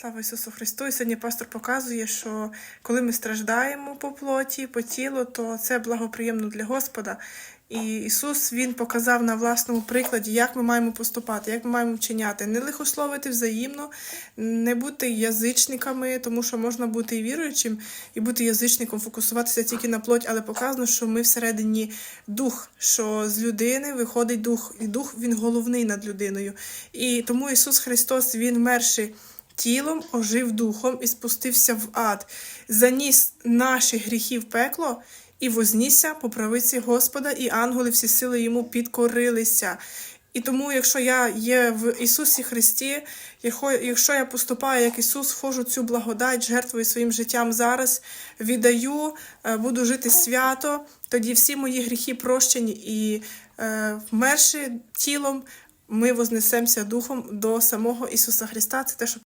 Слава Ісусу Христу! І сьогодні пастор показує, що коли ми страждаємо по плоті, по тілу, то це благоприємно для Господа. І Ісус Він показав на власному прикладі, як ми маємо поступати, як ми маємо вчиняти, не лихословити взаємно, не бути язичниками, тому що можна бути і віруючим, і бути язичником, фокусуватися тільки на плоть, але показано, що ми всередині дух, що з людини виходить дух, і дух він головний над людиною. І тому Ісус Христос Він вмерший тілом, ожив духом і спустився в ад, заніс наші гріхи в пекло і вознісся по правиці Господа, і ангели всі сили йому підкорилися. І тому, якщо я є в Ісусі Христі, якщо- я поступаю як Ісус, вхожу цю благодать, жертвую своїм життям зараз, віддаю, е, буду жити свято, тоді всі мої гріхи прощені і е, вмерши тілом, ми вознесемося духом до самого Ісуса Христа. Це те, що